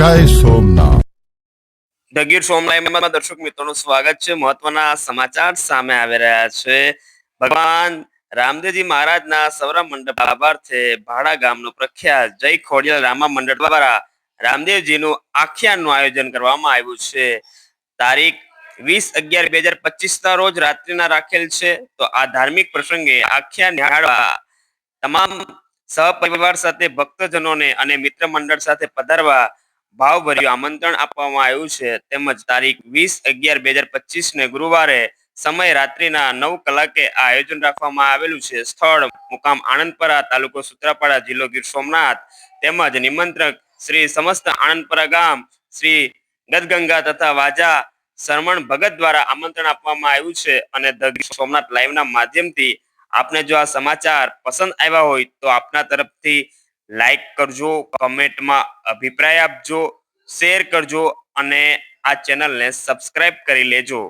જય સોમનાથ. ધ ગીર દર્શક મિત્રોનું સ્વાગત છે. મહત્વના સમાચાર સામે આવી રહ્યા છે. ભગવાન રામદેવજી મહારાજના સૌરા મંડપ લાભાર્થે ભાડા ગામનો પ્રખ્યાત જય ખોડિયાલ રામા મંડળ દ્વારા રામદેવજીનું આખ્યાનનું આયોજન કરવામાં આવ્યું છે. તારીખ વીસ અગિયાર બે હજાર પચીસ ના રોજ રાત્રિના રાખેલ છે. તો આ ધાર્મિક પ્રસંગે આખ્યાન નિહાળવા તમામ સહપરિવાર સાથે, ભક્તજનોને અને મિત્ર મંડળ સાથે પધારવા ભાવભર્યું આમંત્રણ આપવામાં આવ્યું છે. તેમજ તારીખ વીસ અગિયાર બે હજાર પચીસ ને ગુરુવારે સમય રાત્રિના નવ કલાકે આ આયોજન રાખવામાં આવેલું છે. સ્થળ મુકામ આણંદપરા, તાલુકો સુત્રાપાડા જિલ્લો ગીર સોમનાથ. તેમજ નિમંત્રક શ્રી સમસ્ત આણંદપરા ગામ, શ્રી ગદગંગા તથા વાજા શરમણ ભગત દ્વારા આમંત્રણ આપવામાં આવ્યું છે અને ધ ગીર સોમનાથ લાઈવના માધ્યમથી આપને જો આ સમાચાર પસંદ આવ્યા હોય તો આપના તરફથી લાઈક કરજો કમેન્ટમાં અભિપ્રાય આપજો શેર કરજો અને આ ચેનલને સબસ્ક્રાઇબ કરી લેજો.